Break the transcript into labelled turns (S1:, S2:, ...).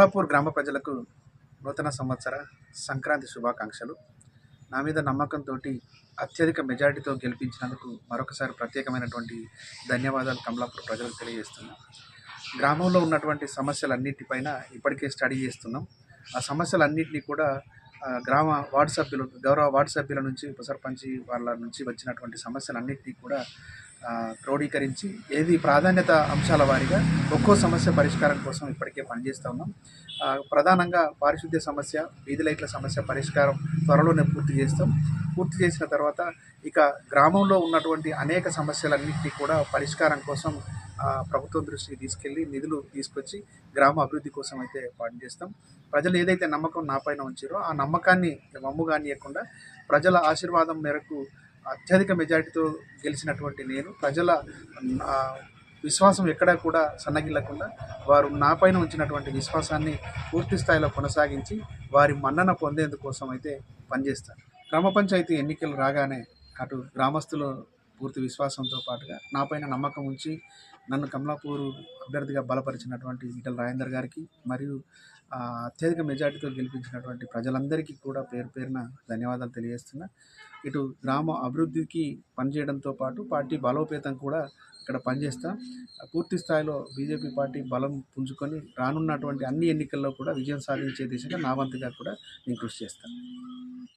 S1: కమలాపూర్ గ్రామ ప్రజలకు నూతన సంవత్సర సంక్రాంతి శుభాకాంక్షలు. నా మీద నమ్మకంతో అత్యధిక మెజారిటీతో గెలిపించినందుకు మరొకసారి ప్రత్యేకమైనటువంటి ధన్యవాదాలు కమలాపూర్ ప్రజలకు తెలియజేస్తున్నాం. గ్రామంలో ఉన్నటువంటి సమస్యలన్నిటిపైన ఇప్పటికే స్టడీ చేస్తున్నాం. ఆ సమస్యలన్నింటినీ కూడా గ్రామ వార్డు సభ్యులు గౌరవ వార్డు సభ్యుల నుంచి ఉపసర్పంచి వాళ్ళ నుంచి వచ్చినటువంటి సమస్యలన్నింటినీ కూడా క్రోడీకరించి ఏది ప్రాధాన్యత అంశాల వారీగా ఒక్కో సమస్య పరిష్కారం కోసం ఇప్పటికే పనిచేస్తూ ఉన్నాం. ప్రధానంగా పారిశుద్ధ్య సమస్య వీధి లైట్ల సమస్య పరిష్కారం త్వరలోనే పూర్తి చేస్తాం. పూర్తి చేసిన తర్వాత ఇక గ్రామంలో ఉన్నటువంటి అనేక సమస్యలన్నింటినీ కూడా పరిష్కారం కోసం ప్రభుత్వం దృష్టికి తీసుకెళ్ళి నిధులు తీసుకొచ్చి గ్రామ అభివృద్ధి కోసం అయితే పనిచేస్తాం. ప్రజలు ఏదైతే నమ్మకం నా పైన ఉంచారో ఆ నమ్మకాన్ని వమ్ము కానియకుండా ప్రజల ఆశీర్వాదం మేరకు అత్యధిక మెజారిటీతో గెలిచినటువంటి నేను. ప్రజల విశ్వాసం ఎక్కడా కూడా సన్నగిల్లకుండా వారు నాపైన ఉంచినటువంటి విశ్వాసాన్ని పూర్తి స్థాయిలో కొనసాగించి వారి మన్నన పొందేందుకోసం అయితే పనిచేస్తాను గ్రామ పంచాయతీ ఎన్నికలు రాగానే అటు గ్రామస్తులు పూర్తి విశ్వాసంతో పాటుగా నా పైన నమ్మకం ఉంచి నన్ను కమలాపూర్ అభ్యర్థిగా బలపరిచినటువంటి ఈటల రాజేందర్ గారికి మరియు అత్యధిక మెజార్టీతో గెలిపించినటువంటి ప్రజలందరికీ కూడా పేరు పేరున ధన్యవాదాలు తెలియజేస్తున్నా. ఇటు గ్రామ అభివృద్ధికి పనిచేయడంతో పాటు పార్టీ బలోపేతం కూడా ఇక్కడ పనిచేస్తాం. పూర్తి స్థాయిలో బీజేపీ పార్టీ బలం పుంజుకొని రానున్నటువంటి అన్ని ఎన్నికల్లో కూడా విజయం సాధించే దిశగా నా వంతుగా కూడా నేను కృషి చేస్తాను